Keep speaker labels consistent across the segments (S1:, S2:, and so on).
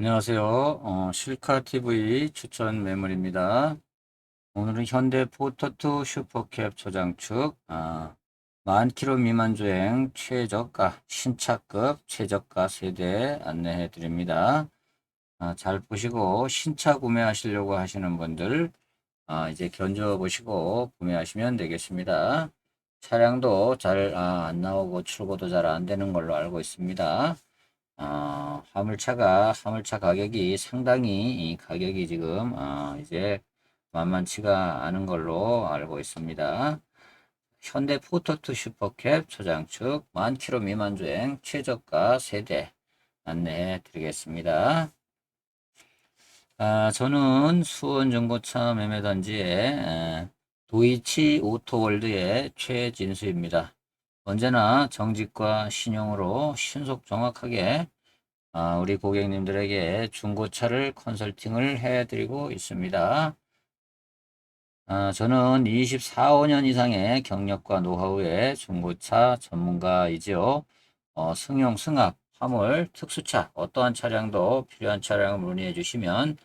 S1: 안녕하세요. 어, 실카TV 추천 매물입니다. 오늘은 현대 포터2 슈퍼캡 초장축 아, 만 킬로 미만 주행 최저가 신차급 최저가 세대 안내해 드립니다. 아, 잘 보시고 신차 구매하시려고 하시는 분들 아, 이제 견져 보시고 구매하시면 되겠습니다. 차량도 잘안 나오고 출고도 잘 안 되는 걸로 알고 있습니다. 어, 화물차가 화물차 가격이 상당히 이 가격이 지금 어, 이제 만만치가 않은 걸로 알고 있습니다. 현대 포터2 슈퍼캡 초장축 만 킬로 미만 주행 최저가 세대 안내해 드리겠습니다. 아, 저는 수원 중고차 매매단지의 도이치 오토월드의 최진수입니다. 언제나 정직과 신용으로 신속 정확하게 아, 우리 고객님들에게 중고차를 컨설팅을 해드리고 있습니다. 아, 저는 24, 5년 이상의 경력과 노하우의 중고차 전문가이지요. 어, 승용, 승합, 화물, 특수차, 어떠한 차량도 필요한 차량을 문의해 주시면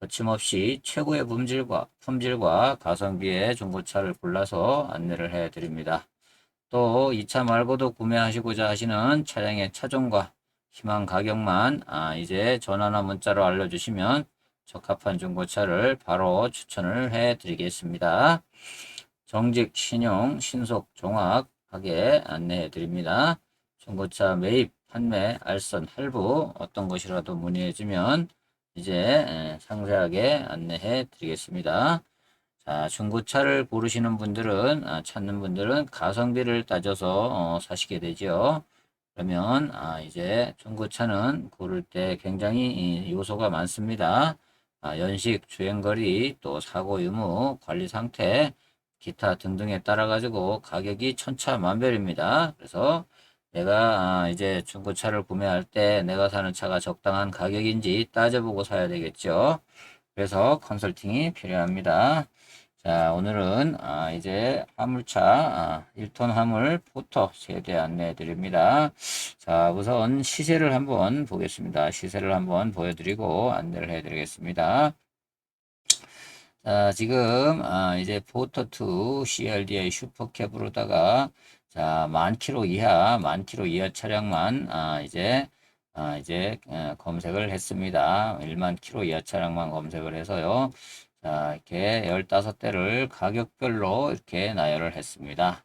S1: 거침없이 최고의 품질과, 품질과 가성비의 중고차를 골라서 안내를 해 드립니다. 또 이 차 말고도 구매하시고자 하시는 차량의 차종과 희망 가격만 아, 이제 전화나 문자로 알려주시면 적합한 중고차를 바로 추천을 해 드리겠습니다. 정직, 신용, 신속, 정확하게 안내해 드립니다. 중고차 매입, 판매, 알선, 할부 어떤 것이라도 문의해 주면 이제 상세하게 안내해 드리겠습니다. 자, 중고차를 고르시는 분들은, 아, 찾는 분들은 가성비를 따져서 어, 사시게 되죠. 그러면, 아, 이제 중고차는 고를 때 굉장히 요소가 많습니다. 아, 연식, 주행거리, 또 사고 유무, 관리 상태, 기타 등등에 따라 가지고 가격이 천차만별입니다. 그래서 내가 아, 이제 중고차를 구매할 때 내가 사는 차가 적당한 가격인지 따져보고 사야 되겠죠. 그래서 컨설팅이 필요합니다. 자, 오늘은 아, 이제 화물차 아, 1톤 화물 포터 세대 안내해 드립니다. 자, 우선 시세를 한번 보겠습니다. 시세를 한번 보여드리고 안내를 해 드리겠습니다. 자, 지금 아, 이제 포터2 CRDI 슈퍼캡으로다가 자, 만 킬로 이하, 만 킬로 이하 차량만 아, 이제 아, 이제 에, 검색을 했습니다. 1만 킬로 이하 차량만 검색을 해서요. 자, 이렇게 15대를 가격별로 이렇게 나열을 했습니다.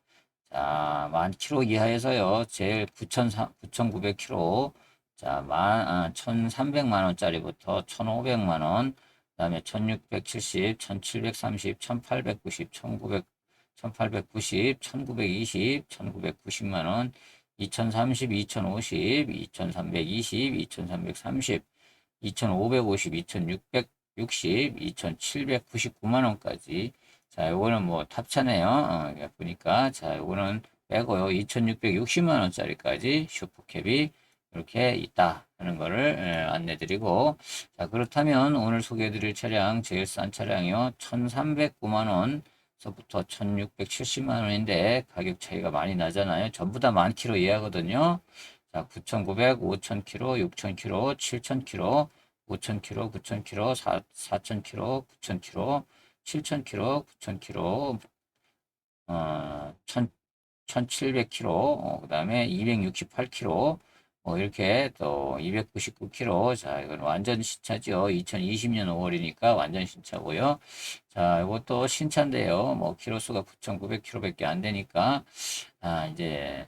S1: 자, 만 킬로 이하에서요. 제일 9,900 킬로. 자, 만, 아, 1,300만 원짜리부터 1,500만 원. 그 다음에 1670, 1730, 1890, 1900, 1890, 1920, 1990만 원, 2030, 2050, 2320, 2330, 2550, 2600 60, 2,799만 원까지. 자, 요거는 뭐 탑차네요. 어, 보니까 자, 요거는 빼고요. 2,660만 원짜리까지 슈퍼캡이 이렇게 있다 하는 거를 예, 안내 드리고 자, 그렇다면 오늘 소개해 드릴 차량 제일 싼 차량이요. 1,309만 원 서부터 1,670만 원인데 가격 차이가 많이 나잖아요. 전부 다 만 킬로 이하거든요. 자, 9,900, 5,000 킬로, 6,000 킬로, 7,000 킬로 5,000km, 9,000km, 4,000km, 9,000km, 7,000km, 9,000km, 어, 1,700km, 어, 그 다음에 268km, 뭐 이렇게 또 299km. 자, 이건 완전 신차죠. 2020년 5월이니까 완전 신차고요. 자, 이것도 신차인데요. 뭐 키로수가 9,900km밖에 안 되니까 아, 이제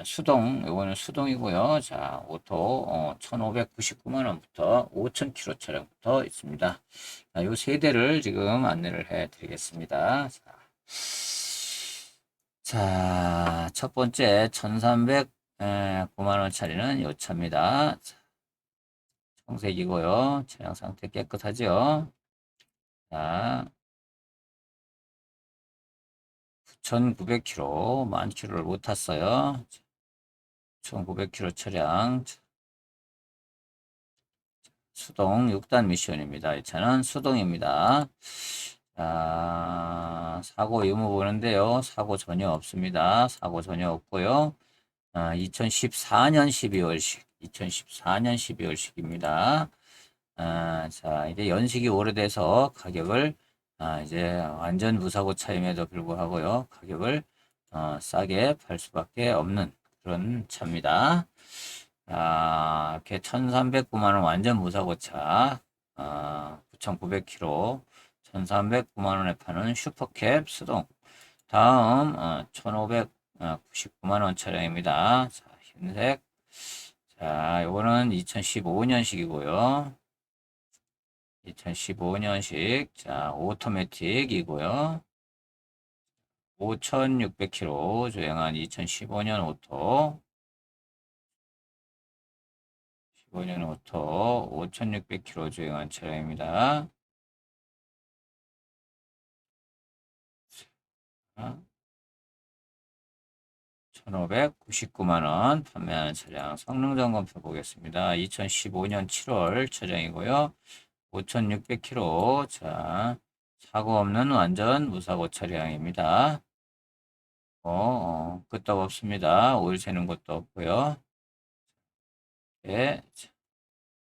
S1: 어, 수동, 요거는 수동이고요. 자, 오토 어, 1,599만 원부터 5,000km 차량부터 있습니다. 자, 요 세 대를 지금 안내를 해 드리겠습니다. 자, 자, 첫 번째 1,309만 원짜리는 요 차입니다. 자, 청색이고요. 차량 상태 깨끗하죠? 자, 1900km, 만 킬로를 못 탔어요. 1900km 차량. 수동 6단 미션입니다. 이 차는 수동입니다. 자, 사고 유무 보는데요. 사고 전혀 없습니다. 사고 전혀 없고요. 아, 2014년 12월식, 2014년 12월식입니다. 아, 자, 이제 연식이 오래돼서 가격을 아, 이제 완전 무사고 차임에도 불구하고요. 가격을 어, 싸게 팔 수밖에 없는 그런 차입니다. 아, 이렇게 1,309만 원 완전 무사고 차. 아, 9,900km 1,309만 원에 파는 슈퍼캡 수동. 다음 어, 1,599만 원 차량입니다. 자, 흰색. 자, 요거는 2015년식이고요. 2015년식. 자, 오토매틱이고요. 5,600km 주행한 2015년 오토. 15년 오토 5,600km 주행한 차량입니다. 자, 1,599만원 판매하는 차량 성능 점검표 보겠습니다. 2015년 7월 차량이고요. 5,600km. 자, 사고 없는 완전 무사고 차량입니다. 어, 어, 끄떡 없습니다. 오일 새는 것도 없고요. 네,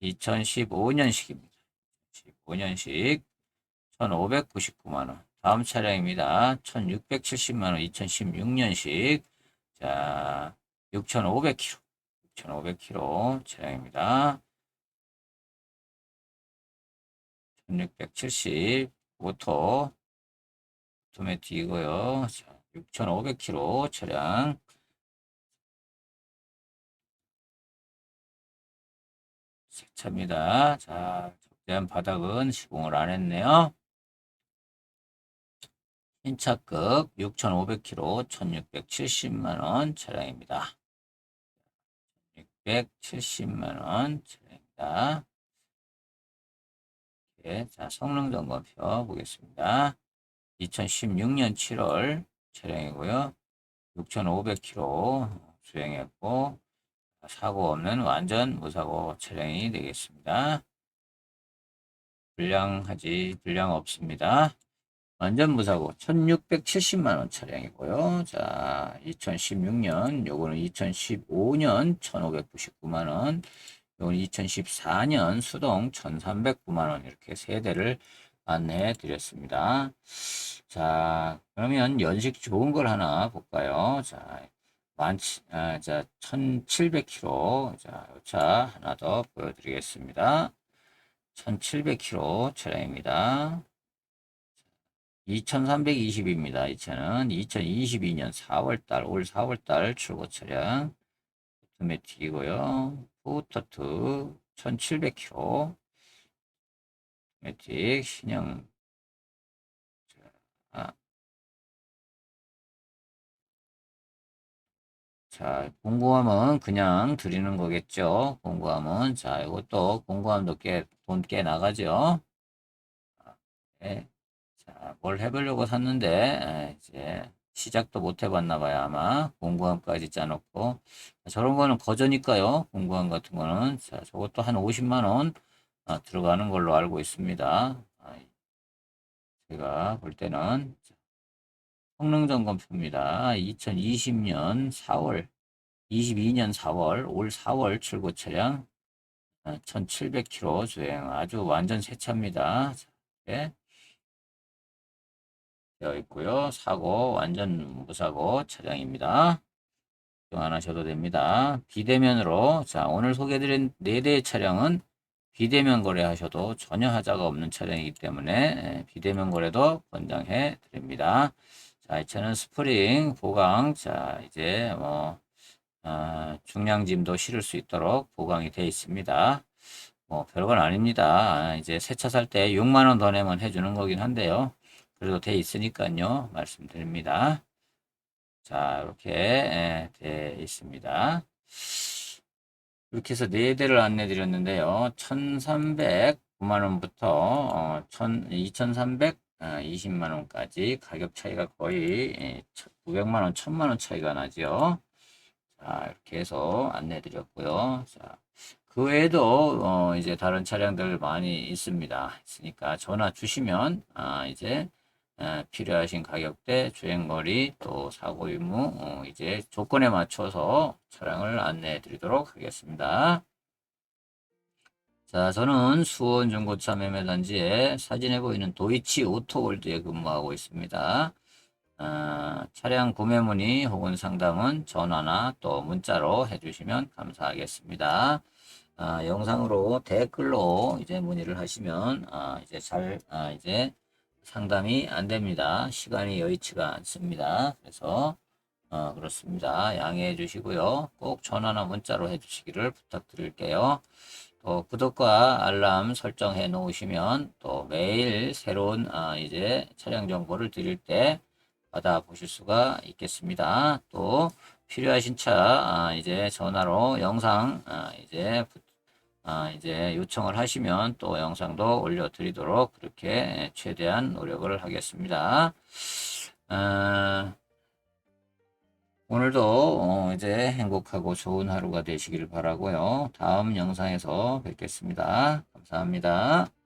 S1: 2015년식입니다. 15년식 1,599만원. 다음 차량입니다. 1,670만원 2016년식. 자, 6,500km. 6,500km 차량입니다. 1670 오토 오토매틱이고요. 자, 6,500km 차량 새 차입니다. 자, 적재한 바닥은 시공을 안 했네요. 흰차급 6,500km 1,670만원 차량입니다. 670만원 차량입니다. 예, 자, 성능 점검표 보겠습니다. 2016년 7월 차량이고요. 6,500km 주행했고 사고 없는 완전 무사고 차량이 되겠습니다. 불량하지 불량 없습니다. 완전 무사고 1670만원 차량이고요. 자, 2016년 요거는 2015년 1599만원 요건 2014년 수동 1309만원 이렇게 세 대를 안내해 드렸습니다. 자, 그러면 연식 좋은 걸 하나 볼까요? 자, 만, 아, 자, 1700km. 자, 이차 하나 더 보여드리겠습니다. 1700km 차량입니다. 2320입니다. 이 차는 2022년 4월달, 올 4월달 출고 차량. 오토매틱이고요. 포터트 1700km. 오토매틱 신형. 자, 자, 공구함은 그냥 드리는 거겠죠. 공구함은. 자, 이것도 공구함도 꽤, 돈 꽤 나가죠. 네. 자, 뭘 해보려고 샀는데, 에, 이제, 시작도 못 해봤나 봐요, 아마. 공구함까지 짜놓고. 저런 거는 거저니까요. 공구함 같은 거는. 자, 저것도 한 50만원 아, 들어가는 걸로 알고 있습니다. 아, 제가 볼 때는. 성능 점검표입니다. 2020년 4월, 22년 4월, 올 4월 출고 차량 1700km 주행 아주 완전 새 차입니다. 네. 되어 있고요. 사고 완전 무사고 차량입니다. 걱정 안 하셔도 됩니다. 비대면으로 자 오늘 소개해드린 4대의 차량은 비대면 거래하셔도 전혀 하자가 없는 차량이기 때문에 예, 비대면 거래도 권장해 드립니다. 자, 이 차는 스프링 보강. 자, 이제 뭐 어, 중량짐도 실을 수 있도록 보강이 되어 있습니다. 뭐 별건 아닙니다. 아, 이제 새 차 살 때 6만 원 더 내면 해주는 거긴 한데요. 그래도 돼 있으니까요. 말씀드립니다. 자, 이렇게 예, 돼 있습니다. 이렇게 해서 네 대를 안내 드렸는데요. 1,309만 원부터 어, 2,300 20만 원까지 가격 차이가 거의 900만 원, 1000만 원 차이가 나죠. 자, 이렇게 해서 안내 드렸고요. 자, 그 외에도 어, 이제 다른 차량들 많이 있습니다. 있으니까 전화 주시면 아, 이제 에, 필요하신 가격대, 주행거리, 또 사고 유무 어, 이제 조건에 맞춰서 차량을 안내해 드리도록 하겠습니다. 자, 저는 수원 중고차 매매단지에 사진에 보이는 도이치 오토월드에 근무하고 있습니다. 어, 차량 구매 문의 혹은 상담은 전화나 또 문자로 해주시면 감사하겠습니다. 아, 영상으로 댓글로 이제 문의를 하시면 아, 이제 잘 아, 이제 상담이 안 됩니다. 시간이 여의치가 않습니다. 그래서 어, 그렇습니다. 양해해 주시고요. 꼭 전화나 문자로 해 주시기를 부탁드릴게요. 또 구독과 알람 설정해 놓으시면 또 매일 새로운 아, 이제 차량 정보를 드릴 때 받아 보실 수가 있겠습니다. 또 필요하신 차 아, 이제 전화로 영상 아, 이제 부- 아, 이제 요청을 하시면 또 영상도 올려드리도록 그렇게 최대한 노력을 하겠습니다. 아, 오늘도 어, 이제 행복하고 좋은 하루가 되시길 바라고요. 다음 영상에서 뵙겠습니다. 감사합니다.